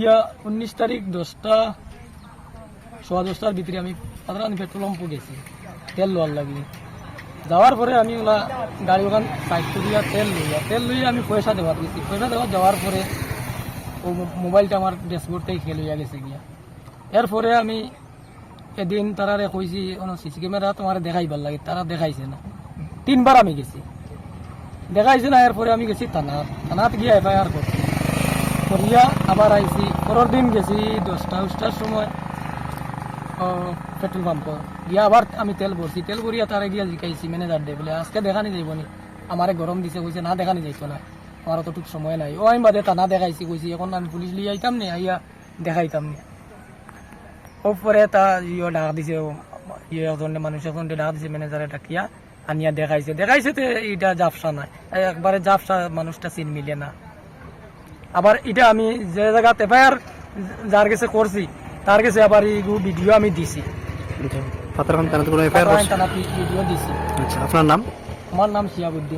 গিয়া উনিশ তারিখ দশটা, সোয়া দশটার আমি পাতরানি পেট্রোল পাম্পে গেছি, তেল লোয়ার লাগি। যাওয়ার পরে আমি ওলা গাড়ি ওখান সাইড দিয়া তেল লইয়া তেল লইয়া আমি পয়সা দেওয়ার গেছি। পয়সা দেওয়া যাওয়ার পরে ও মোবাইলটা আমার ড্যাশবোর্ড থেকে খেয়ে লইয়া গেছে গিয়া। এরপরে আমি এদিন তারারে কইছি সিসি ক্যামেরা তোমার দেখাইবার লাগে, তারা দেখাইছে না। তিনবার আমি গেছি। দেখাইছে না, এরপরে আমি গেছি থানাত। থানাত গিয়ে এফআইআর করছি। করিয়া আবার আইছি। পরের দিন গেছি দশটা দশটার সময় পেট্রোল পাম্প গিয়া আবার আমি তেল ভরছি। তেল ভরিয়া তারে গিয়া জিকাইছি ম্যানেজার দে। বলে, আজকে দেখানি যাইব নি। আমারে গরম দিছে কইছে না দেখানি যাইতো না আমার অতটুক সময় নাই। ও আমি বাদে টানা দেখাইছি কইছি এখন আমি পুলিশ লিয়ে আইতাম নি? আইয়া দেখাইতাম নি? ওপরে তা ইয়ে ডাক দিছে ইয়ে একজনে মানুষ একজনে ডাক দিছে ম্যানেজারে ডাকিয়া আনিয়া দেখাইছে। দেখাইছে তো এইটা জাফসা নাই। একবারে জাফসা মানুষটা চিন মিলে না। আবার এটা আমি যে জায়গা এফআইআর যার কাছে করছি তার কাছে আবার এই ভিডিও আমি দিছি। পাতারখান থানাতে কোনো এফআইআর থানাতে ভিডিও দিছি। আচ্ছা আপনার নাম? আমার নাম শিয়াবুদ্দিন